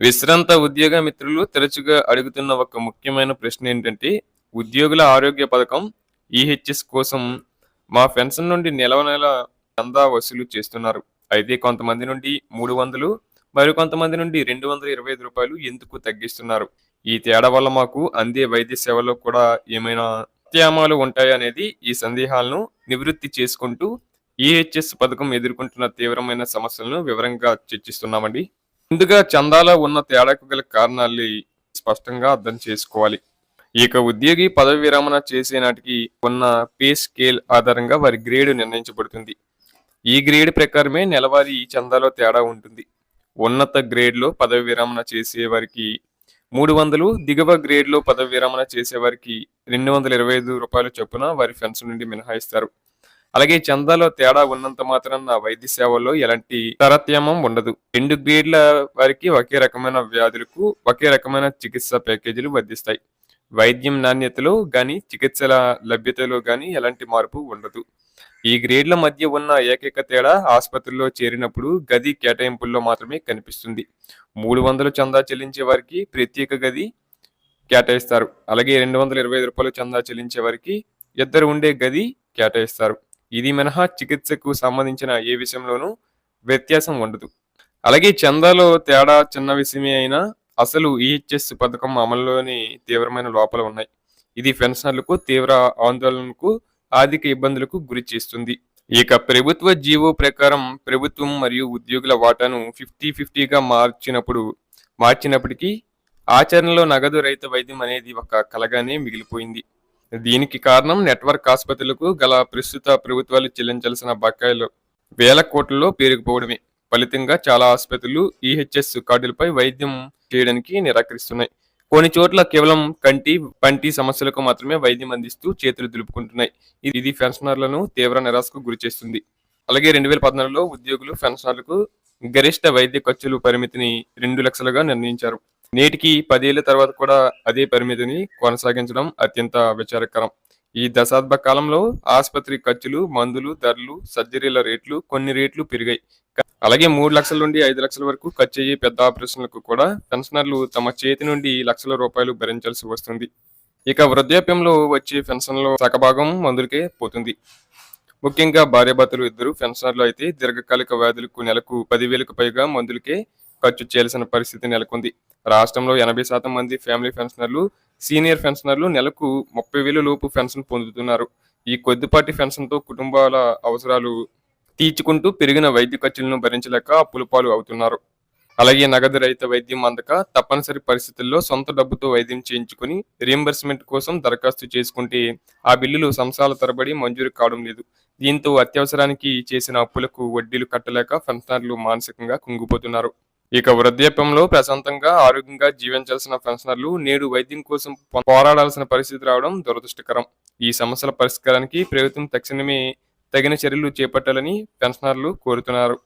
విశ్రాంత ఉద్యోగ మిత్రులు తరచుగా అడుగుతున్న ఒక ముఖ్యమైన ప్రశ్న ఏంటంటే ఉద్యోగుల ఆరోగ్య పథకం ఈహెచ్ఎస్ కోసం మా పెన్షన్ నుండి నెల నెల చందా వసూలు చేస్తున్నారు. అయితే కొంతమంది నుండి మూడు వందలు మరి కొంతమంది నుండి రెండు వందల ఇరవై ఐదు రూపాయలు ఎందుకు తగ్గిస్తున్నారు? ఈ తేడా వల్ల మాకు అందే వైద్య సేవలో కూడా ఏమైనా వ్యత్యామాలు ఉంటాయనేది ఈ సందేహాలను నివృత్తి చేసుకుంటూ ఈహెచ్ఎస్ పథకం ఎదుర్కొంటున్న తీవ్రమైన సమస్యలను వివరంగా చర్చిస్తున్నామండి. ముందుగా చందాలో ఉన్న తేడాకు గల కారణాల్ని స్పష్టంగా అర్థం చేసుకోవాలి. ఇక ఉద్యోగి పదవి విరమణ చేసే నాటికి ఉన్న పే స్కేల్ ఆధారంగా వారి గ్రేడ్ నిర్ణయించబడుతుంది. ఈ గ్రేడ్ ప్రకారమే నెలవారీ చందాలో తేడా ఉంటుంది. ఉన్నత గ్రేడ్లో పదవి విరమణ చేసేవారికి మూడు వందలు దిగువ గ్రేడ్లో పదవి విరమణ చేసేవారికి రెండు వందల ఇరవై ఐదు రూపాయల చొప్పున వారి ఫెన్స్ నుండి మినహాయిస్తారు. అలాగే చందాలో తేడా ఉన్నంత మాత్రం నా వైద్య సేవల్లో ఎలాంటి తరత్యమం ఉండదు. రెండు గ్రేడ్ల వారికి ఒకే రకమైన వ్యాధులకు ఒకే రకమైన చికిత్స ప్యాకేజీలు వర్ధిస్తాయి వైద్యం నాణ్యతలో కానీ చికిత్సల లభ్యతలో కానీ ఎలాంటి మార్పు ఉండదు. ఈ గ్రేడ్ల మధ్య ఉన్న ఏకైక తేడా ఆసుపత్రిలో చేరినప్పుడు గది కేటాయింపుల్లో మాత్రమే కనిపిస్తుంది. మూడు వందలు చందా చెల్లించే వారికి ప్రత్యేక గది కేటాయిస్తారు. అలాగే రెండు వందల ఇరవై ఐదు రూపాయలు చందా చెల్లించే వారికి ఇద్దరు ఉండే గది కేటాయిస్తారు. ఇది మినహా చికిత్సకు సంబంధించిన ఏ విషయంలోనూ వ్యత్యాసం ఉండదు. అలాగే చందాలో తేడా చిన్న విషయమే అయినా అసలు ఈహెచ్ఎస్ పథకం అమలులోని తీవ్రమైన లోపాలు ఉన్నాయి. ఇది పెన్షనర్లకు తీవ్ర ఆందోళనకు ఆర్థిక ఇబ్బందులకు గురి చేస్తుంది. ఇక ప్రభుత్వ జీవో ప్రకారం ప్రభుత్వం మరియు ఉద్యోగుల వాటాను ఫిఫ్టీ ఫిఫ్టీగా మార్చినప్పుడు మార్చినప్పటికీ ఆచరణలో నగదు రహిత వైద్యం అనేది ఒక కలగానే మిగిలిపోయింది. దీనికి కారణం నెట్వర్క్ ఆసుపత్రులకు గల ప్రస్తుత ప్రభుత్వాలు చెల్లించాల్సిన బకాయిలు వేల కోట్లలో పేరుకుపోవడమే. ఫలితంగా చాలా ఆసుపత్రులు ఈహెచ్ఎస్ కార్డులపై వైద్యం చేయడానికి నిరాకరిస్తున్నాయి. కొన్ని చోట్ల కేవలం కంటి పంటి సమస్యలకు మాత్రమే వైద్యం అందిస్తూ చేతులు దులుపుకుంటున్నాయి. ఇది పెన్షనర్లను తీవ్ర నిరాశకు గురిచేస్తుంది అలాగే రెండు వేల పద్నాలుగులో ఉద్యోగులు పెన్షనర్లకు గరిష్ట వైద్య ఖర్చులు పరిమితిని రెండు లక్షలుగా నిర్ణయించారు. నేటికి పదేళ్ళ తర్వాత కూడా అదే పరిమితిని కొనసాగించడం అత్యంత విచారకరం. ఈ దశాబ్ద కాలంలో ఆసుపత్రి ఖర్చులు మందులు ధరలు సర్జరీల రేట్లు కొన్ని రేట్లు పెరిగాయి. అలాగే మూడు లక్షల నుండి ఐదు లక్షల వరకు ఖర్చు అయ్యే పెద్ద ఆపరేషన్లకు కూడా పెన్షనర్లు తమ చేతి నుండి లక్షల రూపాయలు భరించాల్సి వస్తుంది. ఇక వృద్ధాప్యంలో వచ్చే పెన్షన్లో సగభాగం మందులకే పోతుంది. ముఖ్యంగా భార్యాభర్తలు ఇద్దరు పెన్షనర్లు అయితే దీర్ఘకాలిక వ్యాధులకు నెలకు పదివేలకు పైగా మందులకే ఖర్చు చేయాల్సిన పరిస్థితి నెలకొంది. రాష్ట్రంలో ఎనభై శాతం మంది ఫ్యామిలీ పెన్షనర్లు సీనియర్ పెన్షనర్లు నెలకు ముప్పై వేల లోపు పెన్షన్ పొందుతున్నారు. ఈ కొద్దిపాటి పెన్షన్తో కుటుంబాల అవసరాలు తీర్చుకుంటూ పెరిగిన వైద్య ఖర్చులను భరించలేక అప్పులపాలు అవుతున్నారు. అలాగే నగదు రహిత వైద్యం అందక తప్పనిసరి పరిస్థితుల్లో సొంత డబ్బుతో వైద్యం చేయించుకుని రియంబర్స్మెంట్ కోసం దరఖాస్తు చేసుకుంటే ఆ బిల్లులు సంవత్సరాల తరబడి మంజూరు కావడం లేదు. దీంతో అత్యవసరానికి చేసిన అప్పులకు వడ్డీలు కట్టలేక పెన్షనర్లు మానసికంగా కుంగిపోతున్నారు. ఇక వృద్ధాప్యంలో ప్రశాంతంగా ఆరోగ్యంగా జీవించాల్సిన పెన్షనర్లు నేడు వైద్యం కోసం పోరాడాల్సిన పరిస్థితి రావడం దురదృష్టకరం. ఈ సమస్యల పరిష్కారానికి ప్రభుత్వం తక్షణమే తగిన చర్యలు చేపట్టాలని పెన్షనర్లు కోరుతున్నారు.